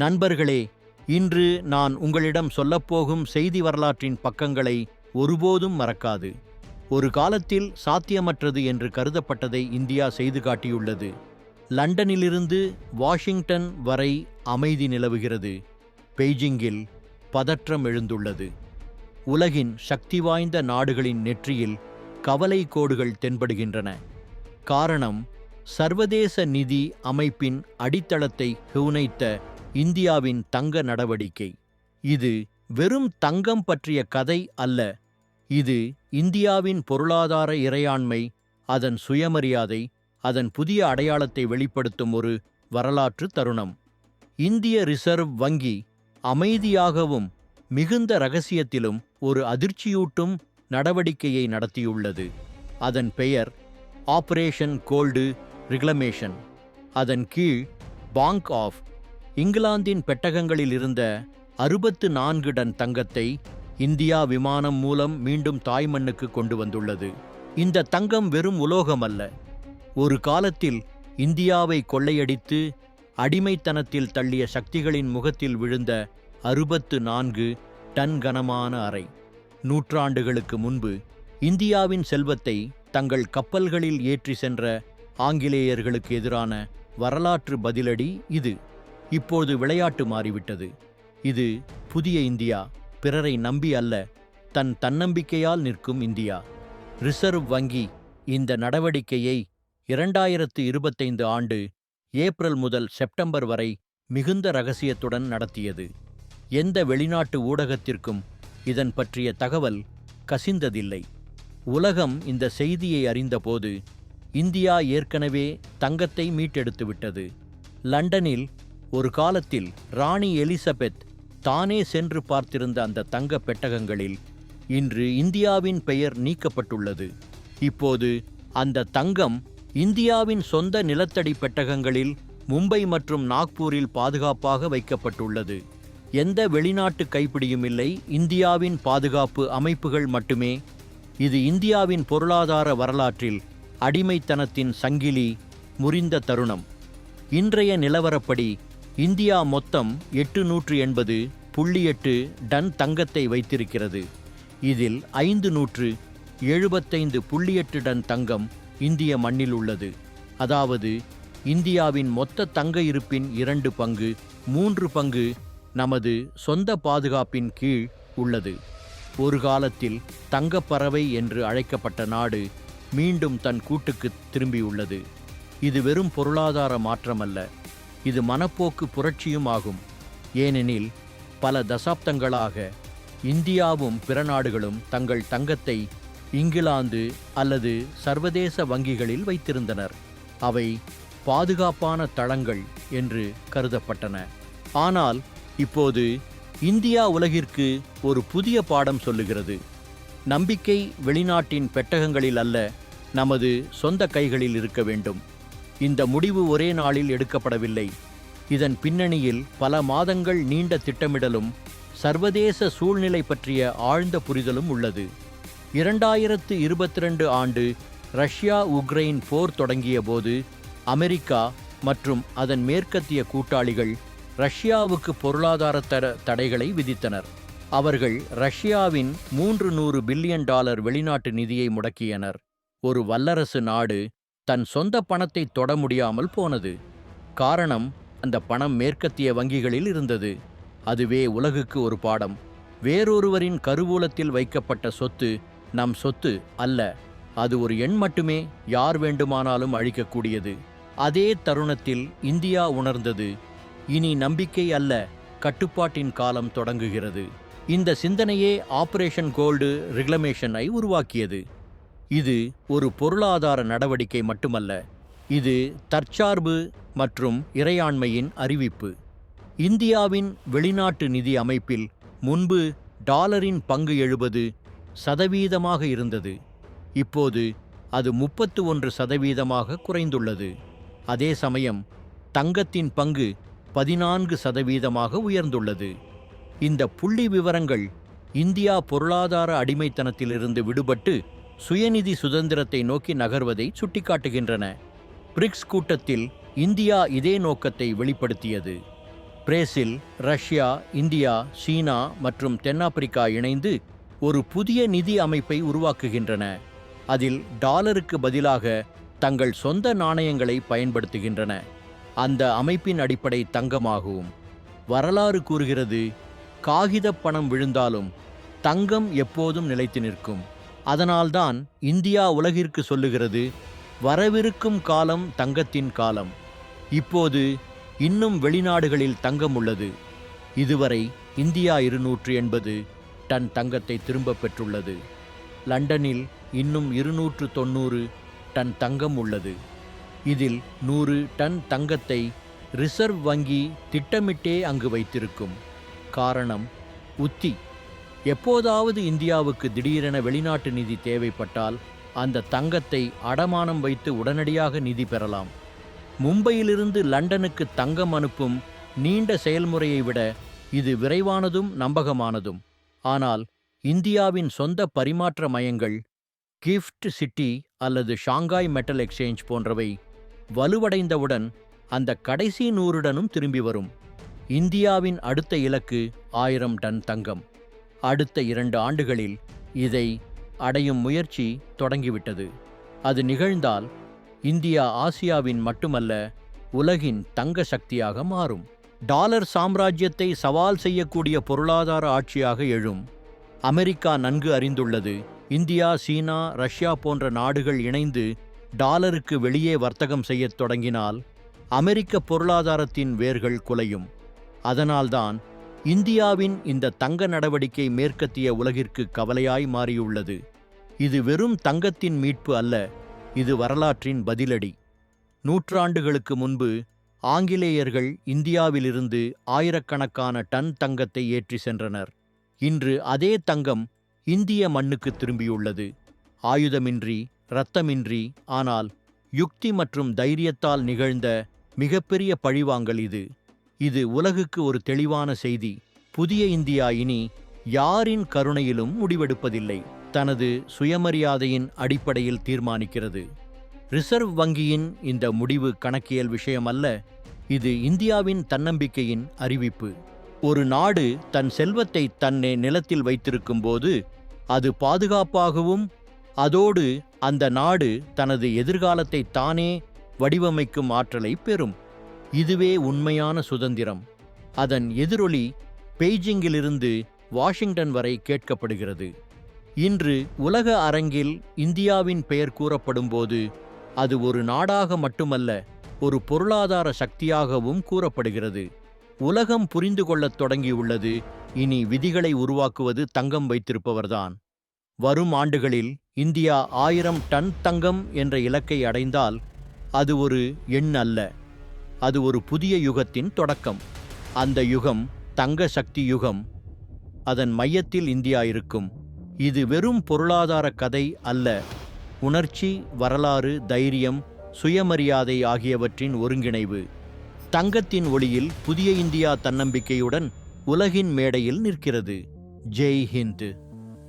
நண்பர்களே இன்று நான் உங்களிடம் சொல்லப்போகும் செய்தி வரலாற்றின் பக்கங்களை ஒருபோதும் மறக்காது. ஒரு காலத்தில் சாத்தியமற்றது என்று கருதப்பட்டதை இந்தியா செய்து காட்டியுள்ளது. லண்டனிலிருந்து வாஷிங்டன் வரை அமைதி நிலவுகிறது. பெய்ஜிங்கில் பதற்றம் எழுந்துள்ளது. உலகின் சக்தி வாய்ந்த நாடுகளின் நெற்றியில் கவலை கோடுகள் தென்படுகின்றன. காரணம் சர்வதேச நிதி அமைப்பின் அடித்தளத்தை ஹுனைத்த இந்தியாவின் தங்க நடவடிக்கை. இது வெறும் தங்கம் பற்றிய கதை அல்ல. இது இந்தியாவின் பொருளாதார இறையாண்மை அதன் சுயமரியாதை அதன் புதிய அடையாளத்தை வெளிப்படுத்தும் ஒரு வரலாற்று தருணம். இந்திய ரிசர்வ் வங்கி அமைதியாகவும் மிகுந்த ரகசியத்திலும் ஒரு அதிர்ச்சியூட்டும் நடவடிக்கையை நடத்தியுள்ளது. அதன் பெயர் ஆபரேஷன் கோல்டு ரிக்ளமேஷன் அதன் கீழ் பாங்க் ஆஃப் இங்கிலாந்தின் பெட்டகங்களில் இருந்த அறுபத்து நான்கு டன் தங்கத்தை இந்தியா விமானம் மூலம் மீண்டும் தாய்மண்ணுக்கு கொண்டு வந்துள்ளது. இந்த தங்கம் வெறும் உலோகம் அல்ல ஒரு காலத்தில் இந்தியாவை கொள்ளையடித்து அடிமைத்தனத்தில் தள்ளிய சக்திகளின் முகத்தில் விழுந்த அறுபத்து நான்கு டன் கனமான அறை. நூற்றாண்டுகளுக்கு முன்பு இந்தியாவின் செல்வத்தை தங்கள் கப்பல்களில் ஏற்றி சென்ற ஆங்கிலேயர்களுக்கு எதிரான வரலாற்று பதிலடி இது. இப்போது விளையாட்டு மாறிவிட்டது. இது புதிய இந்தியா பிறரை நம்பி அல்ல தன் தன்னம்பிக்கையால் நிற்கும் இந்தியா. ரிசர்வ் வங்கி இந்த நடவடிக்கையை இரண்டாயிரத்து இருபத்தைந்து ஆண்டு ஏப்ரல் முதல் செப்டம்பர் வரை மிகுந்த ரகசியத்துடன் நடத்தியது. எந்த வெளிநாட்டு ஊடகத்திற்கும் இதன் பற்றிய தகவல் கசிந்ததில்லை. உலகம் இந்த செய்தியை அறிந்தபோது இந்தியா ஏற்கனவே தங்கத்தை மீட்டெடுத்து விட்டது லண்டனில் ஒரு காலத்தில் ராணி எலிசபெத் தானே சென்று பார்த்திருந்த அந்த தங்க பெட்டகங்களில் இன்று இந்தியாவின் பெயர் நீக்கப்பட்டுள்ளது. இப்போது அந்த தங்கம் இந்தியாவின் சொந்த நிலத்தடி பெட்டகங்களில் மும்பை மற்றும் நாக்பூரில் பாதுகாப்பாக வைக்கப்பட்டுள்ளது. எந்த வெளிநாட்டு கைப்பிடியும் இல்லை இந்தியாவின் பாதுகாப்பு அமைப்புகள் மட்டுமே. இது இந்தியாவின் பொருளாதார வரலாற்றில் அடிமைத்தனத்தின் சங்கிலி முறிந்த தருணம். இன்றைய நிலவரப்படி இந்தியா மொத்தம் எட்டு நூற்று எண்பது புள்ளி எட்டு டன் தங்கத்தை வைத்திருக்கிறது. இதில் ஐந்து நூற்று எழுபத்தைந்து புள்ளி எட்டு டன் தங்கம் இந்திய மண்ணில் உள்ளது. அதாவது இந்தியாவின் மொத்த தங்க இருப்பின் இரண்டு பங்கு மூன்று பங்கு நமது சொந்த பாதுகாப்பின் கீழ் உள்ளது. ஒரு காலத்தில் தங்கப்பறவை என்று அழைக்கப்பட்ட நாடு மீண்டும் தன் கூட்டுக்கு திரும்பியுள்ளது. இது வெறும் பொருளாதார மாற்றமல்ல. இது மனப்போக்கு புரட்சியும் ஆகும். ஏனெனில் பல தசாப்தங்களாக இந்தியாவும் பிற நாடுகளும் தங்கள் தங்கத்தை இங்கிலாந்து அல்லது சர்வதேச வங்கிகளில் வைத்திருந்தனர். அவை பாதுகாப்பான தளங்கள் என்று கருதப்பட்டன. ஆனால் இப்போது இந்தியா உலகிற்கு ஒரு புதிய பாடம் சொல்லுகிறது. நம்பிக்கை வெளிநாட்டின் பெட்டகங்களில் அல்ல நமது சொந்த கைகளில் இருக்க வேண்டும். இந்த முடிவு ஒரே நாளில் எடுக்கப்படவில்லை. இதன் பின்னணியில் பல மாதங்கள் நீண்ட திட்டமிடலும் சர்வதேச சூழ்நிலை பற்றிய ஆழ்ந்த புரிதலும் உள்ளது. இரண்டாயிரத்து இருபத்தி ரெண்டு ஆண்டு ரஷ்யா உக்ரைன் போர் தொடங்கியபோது அமெரிக்கா மற்றும் அதன் மேற்கத்திய கூட்டாளிகள் ரஷ்யாவுக்கு பொருளாதார தர தடைகளை விதித்தனர். அவர்கள் ரஷ்யாவின் மூன்று நூறு பில்லியன் டாலர் வெளிநாட்டு நிதியை முடக்கியனர். ஒரு வல்லரசு நாடு தன் சொந்த பணத்தை தொட முடியாமல் போனது. காரணம் அந்த பணம் மேற்கத்திய வங்கிகளில் இருந்தது. அதுவே உலகுக்கு ஒரு பாடம். வேறொருவரின் கருவூலத்தில் வைக்கப்பட்ட சொத்து நம் சொத்து அல்ல. அது ஒரு எண் மட்டுமே யார் வேண்டுமானாலும் அழிக்கக்கூடியது. அதே தருணத்தில் இந்தியா உணர்ந்தது. இனி நம்பிக்கை அல்ல கட்டுப்பாட்டின் காலம் தொடங்குகிறது. இந்த சிந்தனையே ஆபரேஷன் கோல்டு ரெகுலமேஷனை உருவாக்கியது. இது ஒரு பொருளாதார நடவடிக்கை மட்டுமல்ல இது தற்சார்பு மற்றும் இறையாண்மையின் அறிவிப்பு. இந்தியாவின் வெளிநாட்டு நிதி அமைப்பில் முன்பு டாலரின் பங்கு எழுபது சதவீதமாக இருந்தது. இப்போது அது முப்பத்து ஒன்று சதவீதமாக குறைந்துள்ளது. அதே சமயம் தங்கத்தின் பங்கு பதினான்கு சதவீதமாக உயர்ந்துள்ளது. இந்த புள்ளி விவரங்கள் இந்தியா பொருளாதார அடிமைத்தனத்திலிருந்து விடுபட்டு சுயநிதி சுதந்திரத்தை நோக்கி நகர்வதை சுட்டிக்காட்டுகின்றன. பிரிக்ஸ் கூட்டத்தில் இந்தியா இதே நோக்கத்தை வெளிப்படுத்தியது. பிரேசில் ரஷ்யா இந்தியா சீனா மற்றும் தென்னாப்பிரிக்கா இணைந்து ஒரு புதிய நிதி அமைப்பை உருவாக்குகின்றன. அதில் டாலருக்கு பதிலாக தங்கள் சொந்த நாணயங்களை பயன்படுத்துகின்றன. அந்த அமைப்பின் அடிப்படை தங்கமாகும். வரலாறு கூறுகிறது காகிதப் பணம் விழுந்தாலும் தங்கம் எப்போதும் நிலைத்து நிற்கும். அதனால்தான் இந்தியா உலகிற்கு சொல்லுகிறது வரவிருக்கும் காலம் தங்கத்தின் காலம். இப்போது இன்னும் வெளிநாடுகளில் தங்கம் உள்ளது. இதுவரை இந்தியா இருநூற்று எண்பது டன் தங்கத்தை திரும்பப் பெற்றுள்ளது. லண்டனில் இன்னும் இருநூற்று தொண்ணூறு டன் தங்கம் உள்ளது. இதில் நூறு டன் தங்கத்தை ரிசர்வ் வங்கி திட்டமிட்டே அங்கு வைத்திருக்கும். காரணம் உத்தி. எப்போதாவது இந்தியாவுக்கு திடீரென வெளிநாட்டு நிதி தேவைப்பட்டால் அந்த தங்கத்தை அடமானம் வைத்து உடனடியாக நிதி பெறலாம். மும்பையிலிருந்து லண்டனுக்கு தங்கம் அனுப்பும் நீண்ட செயல்முறையை விட இது விரைவானதும் நம்பகமானதும். ஆனால் இந்தியாவின் சொந்த பரிமாற்ற மையங்கள் கிஃப்ட் சிட்டி அல்லது ஷாங்காய் மெட்டல் எக்ஸ்சேஞ்ச் போன்றவை வலுவடைந்தவுடன் அந்த கடைசி நூறுடனும் திரும்பி வரும். இந்தியாவின் அடுத்த இலக்கு ஆயிரம் டன் தங்கம். அடுத்த இரண்டு ஆண்டுகளில் இதை அடையும் முயற்சி தொடங்கிவிட்டது. அது நிகழ்ந்தால் இந்தியா ஆசியாவின் மட்டுமல்ல உலகின் தங்க சக்தியாக மாறும். டாலர் சாம்ராஜ்யத்தை சவால் செய்யக்கூடிய பொருளாதார ஆட்சியாக எழும். அமெரிக்கா நன்கு அறிந்துள்ளது. இந்தியா சீனா ரஷ்யா போன்ற நாடுகள் இணைந்து டாலருக்கு வெளியே வர்த்தகம் செய்யத் தொடங்கினால் அமெரிக்க பொருளாதாரத்தின் வேர்கள் குலையும். அதனால்தான் இந்தியாவின் இந்த தங்க நடவடிக்கை மேற்கத்திய உலகிற்கு கவலையாய் மாறியுள்ளது. இது வெறும் தங்கத்தின் மீட்பு அல்ல இது வரலாற்றின் பதிலடி. நூற்றாண்டுகளுக்கு முன்பு ஆங்கிலேயர்கள் இந்தியாவிலிருந்து ஆயிரக்கணக்கான டன் தங்கத்தை ஏற்றி சென்றனர். இன்று அதே தங்கம் இந்திய மண்ணுக்கு திரும்பியுள்ளது. ஆயுதமின்றி இரத்தமின்றி ஆனால் யுக்தி மற்றும் தைரியத்தால் நிகழ்ந்த மிகப்பெரிய பழிவாங்கல் இது. இது உலகுக்கு ஒரு தெளிவான செய்தி. புதிய இந்தியா இனி யாரின் கருணையிலும் முடிவெடுப்பதில்லை. தனது சுயமரியாதையின் அடிப்படையில் தீர்மானிக்கிறது. ரிசர்வ் வங்கியின் இந்த முடிவு கணக்கியல் விஷயமல்ல இது இந்தியாவின் தன்னம்பிக்கையின் அறிவிப்பு. ஒரு நாடு தன் செல்வத்தை தன்னே நிலத்தில் வைத்திருக்கும்போது அது பாதுகாப்பாகவும் அதோடு அந்த நாடு தனது எதிர்காலத்தை தானே வடிவமைக்கும் ஆற்றலை பெறும். இதுவே உண்மையான சுதந்திரம். அதன் எதிரொலி பெய்ஜிங்கிலிருந்து வாஷிங்டன் வரை கேட்கப்படுகிறது. இன்று உலக அரங்கில் இந்தியாவின் பெயர் கூறப்படும்போது அது ஒரு நாடாக மட்டுமல்ல ஒரு பொருளாதார சக்தியாகவும் கூறப்படுகிறது. உலகம் புரிந்து கொள்ளத் தொடங்கியுள்ளது இனி விதிகளை உருவாக்குவது தங்கம் வைத்திருப்பவர்தான். வரும் ஆண்டுகளில் இந்தியா ஆயிரம் டன் தங்கம் என்ற இலக்கை அடைந்தால் அது ஒரு எண் அல்ல அது ஒரு புதிய யுகத்தின் தொடக்கம். அந்த யுகம் தங்க சக்தி யுகம். அதன் மையத்தில் இந்தியா இருக்கும். இது வெறும் பொருளாதார கதை அல்ல. உணர்ச்சி வரலாறு தைரியம் சுயமரியாதை ஆகியவற்றின் ஒருங்கிணைவு. தங்கத்தின் ஒளியில் புதிய இந்தியா தன்னம்பிக்கையுடன் உலகின் மேடையில் நிற்கிறது. ஜெய் ஹிந்த்.